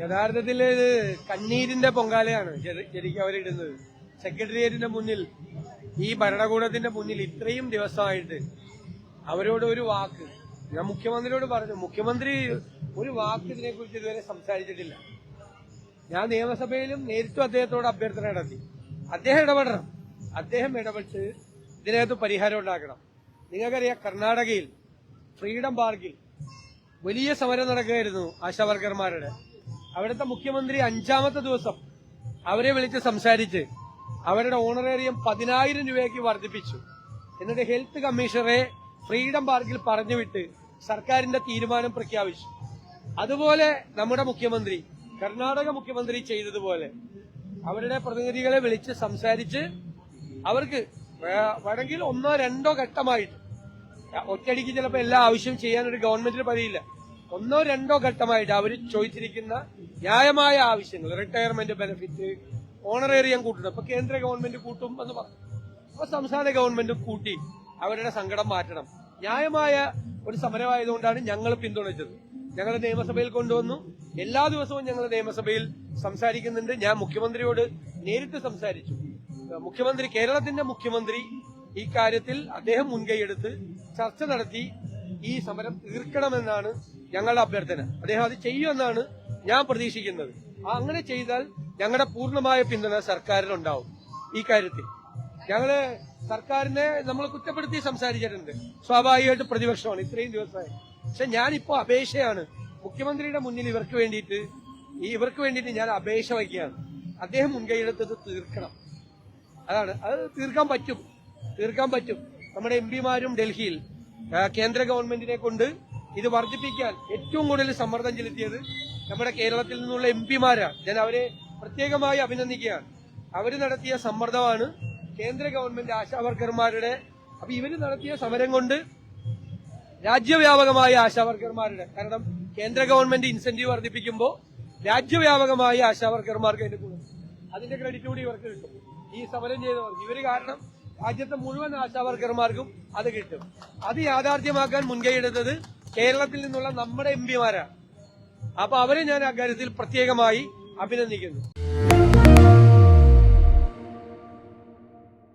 യഥാർത്ഥത്തിൽ ഇത് കണ്ണീരിന്റെ പൊങ്കാലയാണ് ശരി- ശരിക്കും അവരിടുന്നത്. സെക്രട്ടേറിയറ്റിന്റെ മുന്നിൽ ഈ ഭരണകൂടത്തിന്റെ മുന്നിൽ ഇത്രയും ദിവസമായിട്ട് അവരോട് ഒരു വാക്ക് ഞാൻ മുഖ്യമന്ത്രിയോട് പറഞ്ഞു മുഖ്യമന്ത്രി ഒരു വാക്ക് ഇതിനെക്കുറിച്ച് ഇതുവരെ സംസാരിച്ചിട്ടില്ല. ഞാൻ നിയമസഭയിലും നേരിട്ടും അദ്ദേഹത്തോട് അഭ്യർത്ഥന നടത്തി. അദ്ദേഹം ഇടപെടണം. അദ്ദേഹം ഇടപെട്ട് ഇതിനകത്ത് പരിഹാരം ഉണ്ടാക്കണം. നിങ്ങൾക്കറിയാം കർണാടകയിൽ ഫ്രീഡം പാർക്കിൽ വലിയ സമരം നടക്കുകയായിരുന്നു ആശാവർക്കർമാരുടെ അവിടുത്തെ മുഖ്യമന്ത്രി അഞ്ചാമത്തെ ദിവസം അവരെ വിളിച്ച് സംസാരിച്ച് അവരുടെ ഓണറേറിയം പതിനായിരം രൂപയ്ക്ക് വർദ്ധിപ്പിച്ചു. എന്നിട്ട് ഹെൽത്ത് കമ്മീഷണറെ ഫ്രീഡം പാർക്കിൽ പറഞ്ഞുവിട്ട് സർക്കാരിന്റെ തീരുമാനം പ്രഖ്യാപിച്ചു. അതുപോലെ നമ്മുടെ മുഖ്യമന്ത്രി കർണാടക മുഖ്യമന്ത്രി ചെയ്തതുപോലെ അവരുടെ പ്രതിനിധികളെ വിളിച്ച് സംസാരിച്ച് അവർക്ക് വേണമെങ്കിൽ ഒന്നോ രണ്ടോ ഘട്ടമായിട്ട് ഒറ്റയടിക്ക് ചിലപ്പോൾ എല്ലാ ആവശ്യം ചെയ്യാൻ ഒരു ഗവൺമെന്റിന് കഴിയില്ല ഒന്നോ രണ്ടോ ഘട്ടമായിട്ട് അവർ ചോദിച്ചിരിക്കുന്ന ന്യായമായ ആവശ്യങ്ങൾ റിട്ടയർമെന്റ് ബെനിഫിറ്റ് ഓണറേറിയം കൂട്ടണം ഇപ്പൊ കേന്ദ്ര ഗവൺമെന്റ് കൂട്ടും എന്ന് പറഞ്ഞു. അപ്പൊ സംസ്ഥാന ഗവൺമെന്റ് കൂട്ടി അവരുടെ സങ്കടം മാറ്റണം. ന്യായമായ ഒരു സമരമായതുകൊണ്ടാണ് ഞങ്ങൾ പിന്തുണച്ചത്. ഞങ്ങൾ നിയമസഭയിൽ കൊണ്ടുവന്നു. എല്ലാ ദിവസവും ഞങ്ങൾ നിയമസഭയിൽ സംസാരിക്കുന്നുണ്ട്. ഞാൻ മുഖ്യമന്ത്രിയോട് നേരിട്ട് സംസാരിച്ചു. മുഖ്യമന്ത്രി കേരളത്തിന്റെ മുഖ്യമന്ത്രി ഈ കാര്യത്തിൽ അദ്ദേഹം മുൻകൈയെടുത്ത് ചർച്ച നടത്തി ഈ സമരം തീർക്കണമെന്നാണ് ഞങ്ങളുടെ അഭ്യർത്ഥന. അദ്ദേഹം അത് ചെയ്യുമെന്നാണ് ഞാൻ പ്രതീക്ഷിക്കുന്നത്. അങ്ങനെ ചെയ്താൽ ഞങ്ങളുടെ പൂർണമായ പിന്തുണ സർക്കാരിനുണ്ടാവും ഈ കാര്യത്തിൽ. ഞങ്ങൾ സർക്കാരിനെ നമ്മൾ കുറ്റപ്പെടുത്തി സംസാരിച്ചിട്ടുണ്ട്. സ്വാഭാവികമായിട്ട് പ്രതിപക്ഷമാണ്. ഇത്രയും ദിവസമായി. പക്ഷെ ഞാനിപ്പോ അപേക്ഷയാണ്. മുഖ്യമന്ത്രിയുടെ മുന്നിൽ ഇവർക്ക് വേണ്ടിയിട്ട് ഈ ഇവർക്ക് വേണ്ടിയിട്ട് ഞാൻ അപേക്ഷ വയ്ക്കുകയാണ്. അദ്ദേഹം മുൻകൈയെടുത്തത് തീർക്കണം. അതാണ്. അത് തീർക്കാൻ പറ്റും. തീർക്കാൻ പറ്റും. നമ്മുടെ എം ഡൽഹിയിൽ കേന്ദ്ര ഗവൺമെന്റിനെ കൊണ്ട് ഇത് വർദ്ധിപ്പിക്കാൻ ഏറ്റവും കൂടുതൽ സമ്മർദ്ദം ചെലുത്തിയത് നമ്മുടെ കേരളത്തിൽ നിന്നുള്ള എം പിമാരാണ്. ഞാൻ അവരെ പ്രത്യേകമായി അഭിനന്ദിക്കുകയാണ്. അവർ നടത്തിയ സമ്മർദ്ദമാണ് കേന്ദ്ര ഗവൺമെന്റ് ആശാവർക്കർമാരുടെ അപ്പൊ ഇവർ നടത്തിയ സമരം കൊണ്ട് രാജ്യവ്യാപകമായ ആശാവർക്കർമാരുടെ കാരണം കേന്ദ്ര ഗവൺമെന്റ് ഇൻസെന്റീവ് വർദ്ധിപ്പിക്കുമ്പോൾ രാജ്യവ്യാപകമായ ആശാവർക്കർമാർക്ക് അതിന്റെ ഗുണം അതിന്റെ ക്രെഡിറ്റ് കൂടി ഇവർക്ക് കിട്ടും. ഈ സമരം ചെയ്തവർക്ക്. ഇവർ കാരണം രാജ്യത്തെ മുഴുവൻ ആശാവർക്കർമാർക്കും അത് കിട്ടും. അത് യാഥാർത്ഥ്യമാക്കാൻ മുൻകൈയെടുത്തത് കേരളത്തിൽ നിന്നുള്ള നമ്മുടെ എം പിമാരാണ്. അപ്പൊ അവരെ ഞാൻ അക്കാര്യത്തിൽ പ്രത്യേകമായി അഭിനന്ദിക്കുന്നു.